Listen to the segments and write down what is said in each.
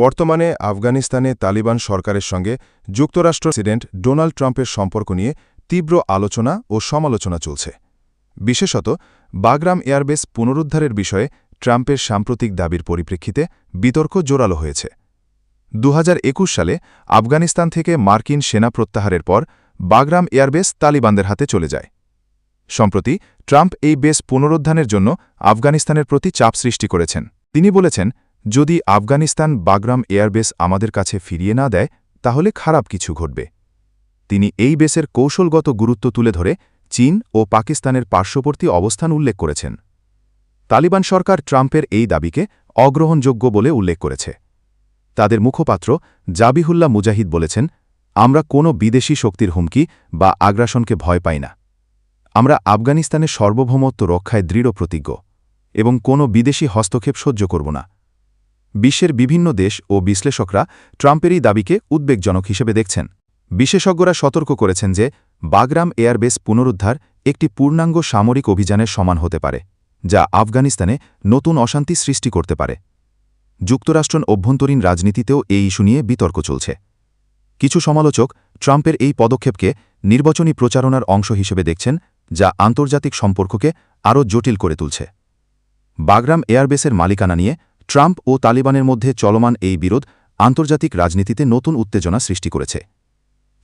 বর্তমানে আফগানিস্তানে তালিবান সরকারের সঙ্গে যুক্তরাষ্ট্র প্রেসিডেন্ট ডোনাল্ড ট্রাম্পের সম্পর্ক নিয়ে তীব্র আলোচনা ও সমালোচনা চলছে। বিশেষত, বাগরাম এয়ারবেস পুনরুদ্ধারের বিষয়ে ট্রাম্পের সাম্প্রতিক দাবির পরিপ্রেক্ষিতে বিতর্ক জোরালো হয়েছে। দু হাজার একুশ সালে আফগানিস্তান থেকে মার্কিন সেনা প্রত্যাহারের পর বাগরাম এয়ারবেস তালিবানদের হাতে চলে যায়। সম্প্রতি, ট্রাম্প এই বেস পুনরুদ্ধারের জন্য আফগানিস্তানের প্রতি চাপ সৃষ্টি করেছেন। তিনি বলেছেন যদি আফগানিস্তান বাগরাম এয়ারবেস আমাদের কাছে ফিরিয়ে না দেয়, তাহলে খারাপ কিছু ঘটবে। তিনি এই বেসের কৌশলগত গুরুত্ব তুলে ধরে চীন ও পাকিস্তানের পার্শ্ববর্তী অবস্থান উল্লেখ করেছেন। তালিবান সরকার ট্রাম্পের এই দাবিকে অগ্রহণযোগ্য বলে উল্লেখ করেছে। তাদের মুখপাত্র জাবিহুল্লাহ মুজাহিদ বলেছেন, আমরা কোনো বিদেশি শক্তির হুমকি বা আগ্রাসনকে ভয় পাই না। আমরা আফগানিস্তানের সার্বভৌমত্ব রক্ষায় দৃঢ় প্রতিজ্ঞ এবং কোনো বিদেশি হস্তক্ষেপ সহ্য করব না। বিশ্বের বিভিন্ন দেশ ও বিশ্লেষকরা ট্রাম্পের এই দাবিকে উদ্বেগজনক হিসেবে দেখছেন। বিশেষজ্ঞরা সতর্ক করেছেন যে বাগরাম এয়ারবেস পুনরুদ্ধার একটি পূর্ণাঙ্গ সামরিক অভিযানের সমান হতে পারে, যা আফগানিস্তানে নতুন অশান্তি সৃষ্টি করতে পারে। যুক্তরাষ্ট্র অভ্যন্তরীণ রাজনীতিতেও এই ইস্যু নিয়ে বিতর্ক চলছে। কিছু সমালোচক ট্রাম্পের এই পদক্ষেপকে নির্বাচনী প্রচারণার অংশ হিসেবে দেখছেন, যা আন্তর্জাতিক সম্পর্ককে আরও জটিল করে তুলছে। বাগরাম এয়ারবেসের মালিকানা নিয়ে ট্রাম্প ও তালিবানের মধ্যে চলমান এই বিরোধ আন্তর্জাতিক রাজনীতিতে নতুন উত্তেজনা সৃষ্টি করেছে।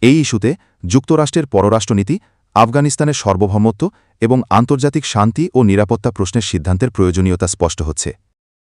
এই ইস্যুতে যুক্তরাষ্ট্রের পররাষ্ট্রনীতি, আফগানিস্তানের সর্বভৌমত্ব এবং আন্তর্জাতিক শান্তি ও নিরাপত্তা প্রশ্নের সিদ্ধান্তের প্রয়োজনীয়তা স্পষ্ট হচ্ছে।